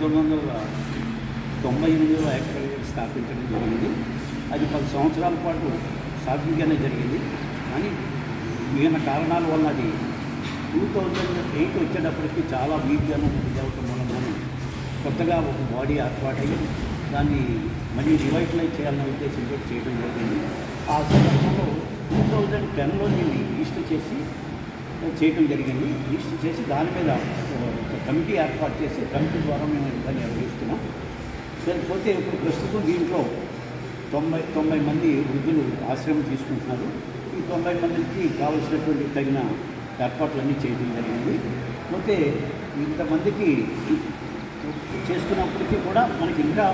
పంతొమ్మిది వందల తొంభై ఎనిమిదిలో యాక్చువల్గా స్థాపించడం జరిగింది. అది పది సంవత్సరాల పాటు సాఫీగానే జరిగింది. కానీ మిగిలిన కారణాల వల్ల అది టూ థౌజండ్ ఎయిట్ వచ్చేటప్పటికి చాలా వీక్గాను ఇదవటం మనం కొత్తగా ఒక బాడీ ఏర్పాటయ్యి దాన్ని మళ్ళీ రివైటలైజ్ చేయాలనే ఉద్దేశంతో చేయడం జరిగింది. ఆ సందర్భంలో టూ థౌజండ్ టెన్లో దీన్ని రిజిస్టర్ చేసి చేయడం జరిగింది. రిజిస్టర్ చేసి దాని మీద కమిటీ ఏర్పాటు చేసి కమిటీ ద్వారా మేము దాన్ని నిర్వహిస్తున్నాం. సరిపోతే ఇప్పుడు ప్రస్తుతం దీంట్లో తొంభై తొంభై మంది వృద్ధులు ఆశ్రమం తీసుకుంటున్నారు. ఈ తొంభై మందికి కావలసినటువంటి తగిన ఏర్పాట్లన్నీ చేయడం జరిగింది. పోతే ఇంతమందికి చేస్తున్నప్పటికీ కూడా మనకి ఇంకా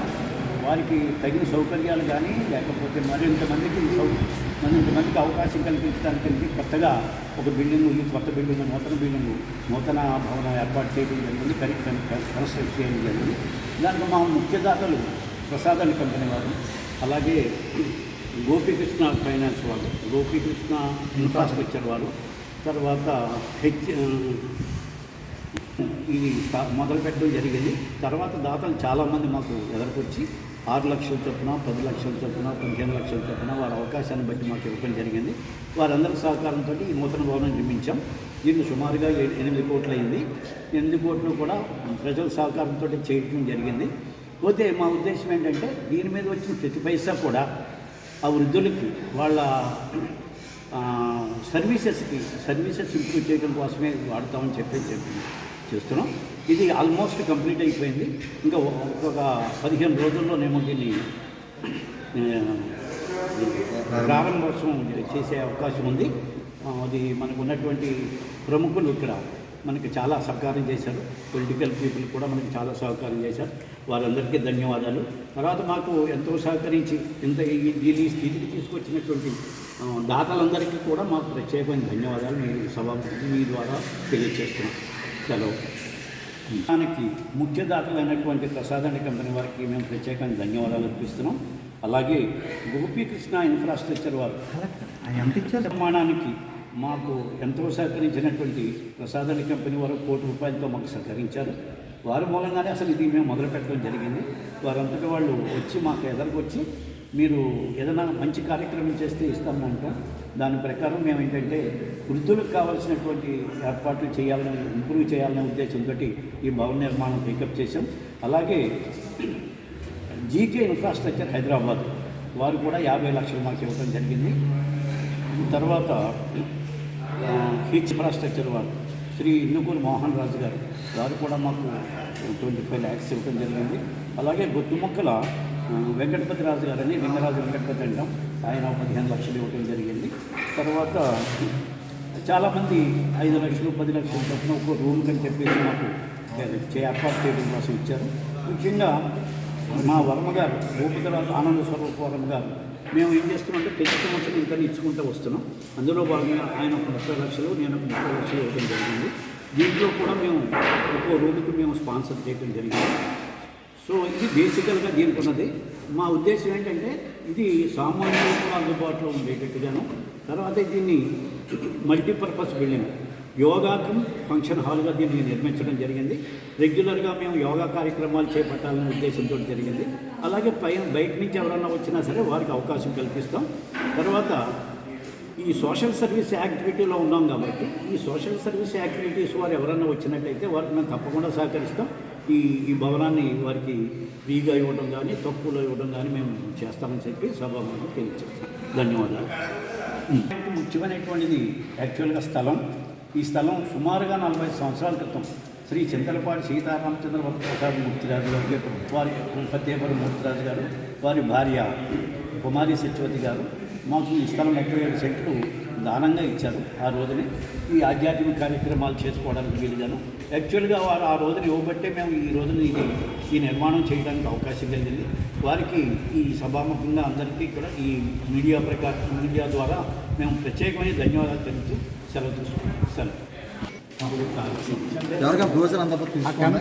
వారికి తగిన సౌకర్యాలు కానీ లేకపోతే మరింతమందికి సౌకర్యం మరింతమందికి అవకాశం కల్పించడానికి కొత్తగా ఒక బిల్డింగ్ ఈ కొత్త బిల్డింగ్ నూతన బిల్డింగ్ నూతన భవనం ఏర్పాటు చేయడం జరిగింది కరి కన్స్ట్రక్ట్ చేయడం జరిగింది. దాంట్లో మా ముఖ్యదాతలు ప్రసాదాన్ని కంపెనీ వారు అలాగే గోపీకృష్ణ ఫైనాన్స్ వాళ్ళు. గోపీకృష్ణ ఇన్ఫ్రాస్ట్రక్చర్ వాళ్ళు తర్వాత హెచ్ ఇది మొదలుపెట్టడం మొదలు పెట్టడం జరిగింది. తర్వాత దాతలు చాలామంది మాకు ఎదురుకొచ్చి ఆరు లక్షల చొప్పున పది లక్షల చొప్పున పదిహేను లక్షల చొప్పున వారి అవకాశాన్ని బట్టి మాకు ఇవ్వడం జరిగింది. వారందరి సహకారంతో ఈ నూతన భవనం నిర్మించాం. దీన్ని సుమారుగా ఎనిమిది కోట్లు అయింది ఎనిమిది కోట్లు కూడా ప్రజల సహకారంతో చేయడం జరిగింది. పోతే మా ఉద్దేశం ఏంటంటే దీని మీద వచ్చిన ప్రతి పైసా కూడా ఆ వృద్ధులకి వాళ్ళ సర్వీసెస్కి సర్వీసెస్ ఇంప్రూవ్ చేయడం కోసమే వాడతామని చెప్పి చెప్పింది. చేస్తున్నాం. ఇది ఆల్మోస్ట్ కంప్లీట్ అయిపోయింది. ఇంకా ఒక పదిహేను రోజుల్లోనేమో దీన్ని ప్రారంభోత్సవం చేసే అవకాశం ఉంది. అది మనకు ఉన్నటువంటి ప్రముఖులు ఇక్కడ మనకి చాలా సహకారం చేశారు. పొలిటికల్ పీపుల్ కూడా మనకి చాలా సహకారం చేశారు. వారందరికీ ధన్యవాదాలు. తర్వాత మాకు ఎంతో సహకరించి ఇంత ఈ దీని స్థితికి తీసుకొచ్చినటువంటి దాతలందరికీ కూడా మాకు ప్రత్యేకమైన ధన్యవాదాలు. మీ సభ మీ ద్వారా తెలియజేస్తున్నాం. సెలవు దానికి ముఖ్య దాతలైనటువంటి ప్రసాదాన్ని కంపెనీ వారికి మేము ప్రత్యేకంగా ధన్యవాదాలు అర్పిస్తున్నాం. అలాగే గోపీకృష్ణ ఇన్ఫ్రాస్ట్రక్చర్ వారు నిర్మాణానికి మాకు ఎంతో సహకరించినటువంటి ప్రసాదాన్ని కంపెనీ వారు కోటి రూపాయలతో మాకు సహకరించారు. వారి మూలంగానే అసలు ఇది మేము మొదలు పెట్టడం జరిగింది. వారంతటి వాళ్ళు వచ్చి మాకు ఎదరికొచ్చి మీరు ఏదైనా మంచి కార్యక్రమం చేస్తే ఇస్తామంట. దాని ప్రకారం మేము ఏంటంటే వృద్ధులకు కావాల్సినటువంటి ఏర్పాట్లు చేయాలని ఇంప్రూవ్ చేయాలనే ఉద్దేశంతో ఈ భవన నిర్మాణం పికప్ చేశాం. అలాగే జీకే ఇన్ఫ్రాస్ట్రక్చర్ హైదరాబాద్ వారు కూడా యాభై లక్షలు మాకు ఇవ్వడం జరిగింది. తర్వాత హీచ్ హిచ్ ఇన్ఫ్రాస్ట్రక్చర్ వారు శ్రీ ఇన్నుకూరు మోహన్ రాజు గారు వారు కూడా మాకు ట్వంటీ ఫైవ్ ల్యాక్స్ ఇవ్వడం జరిగింది. అలాగే గుత్తుముక్కల ఆ, వెంకటపతి రాజు గారని లింగరాజు వెంకటపతి అంటాం. ఆయన ఒక పదిహేను లక్షలు ఇవ్వటం జరిగింది. తర్వాత చాలామంది ఐదు లక్షలు పది లక్షలు చొప్పున ఒక రూమ్ కని చెప్పేసి మాకు చే- ఏర్పాటు చేయడం కోసం ఇచ్చారు. ముఖ్యంగా మా వర్మ గారు భూపతిరాజు ఆనంద స్వరూప వర్మ గారు మేము ఏం చేస్తున్నామంటే ప్రతి సంవత్సరం ఇంకా ఇచ్చుకుంటూ వస్తున్నాం. అందులో భాగంగా ఆయన ఒక ముప్పై లక్షలు నేను ఒక ముప్పై లక్షలు ఇవ్వడం జరిగింది. దీంట్లో కూడా మేము ఒక్కో రూమ్కి మేము స్పాన్సర్ చేయడం జరిగింది. సో ఇది బేసికల్గా దీనికి ఉన్నది మా ఉద్దేశం ఏంటంటే ఇది సామాన్యులకు కూడా అందుబాటులో ఉండేటట్టుగాను తర్వాత దీన్ని మల్టీపర్పస్ బిల్డింగ్ యోగాకు ఫంక్షన్ హాల్గా దీన్ని నిర్మించడం జరిగింది. రెగ్యులర్గా మేము యోగా కార్యక్రమాలు చేపట్టాలనే ఉద్దేశంతో జరిగింది. అలాగే పైన బయట నుంచి ఎవరన్నా వచ్చినా సరే వారికి అవకాశం కల్పిస్తాం. తర్వాత ఈ సోషల్ సర్వీస్ యాక్టివిటీలో ఉన్నాం కాబట్టి ఈ సోషల్ సర్వీస్ యాక్టివిటీస్ వారు ఎవరన్నా వచ్చినట్టయితే వారికి మేము తప్పకుండా సహకరిస్తాం. ఈ ఈ భవనాన్ని వారికి ఫ్రీగా ఇవ్వడం కానీ తక్కువలో ఇవ్వడం కానీ మేము చేస్తామని చెప్పి సభకు తెలియచేస్తాం ధన్యవాదాలు. ముఖ్యమైనటువంటిది యాక్చువల్గా స్థలం. ఈ స్థలం సుమారుగా నలభై సంవత్సరాల క్రితం శ్రీ చింతలపాటి సీతారామచంద్ర వరప్రసాద్ మూర్తిరాజు గారు వారి ఫతేపల్లి మూర్తిరాజు గారు వారి భార్య కుమారి సత్యవతి గారు మాకు ఈ స్థలం ముప్పై ఏడు సెంట్లు దానంగా ఇచ్చారు ఆ రోజుని. ఈ ఆధ్యాత్మిక కార్యక్రమాలు చేసుకోవడానికి వీలుగాను. యాక్చువల్గా వారు ఆ రోజున ఇవ్వబట్టే మేము ఈ రోజున ఇది ఈ నిర్మాణం చేయడానికి అవకాశం కలిగింది. వారికి ఈ సభాముఖంగా అందరికీ కూడా ఈ మీడియా ప్రకారం మీడియా ద్వారా మేము ప్రత్యేకమైన ధన్యవాదాలు తెలుపుతూ సెలవు తీసుకుంటాం సెలవు.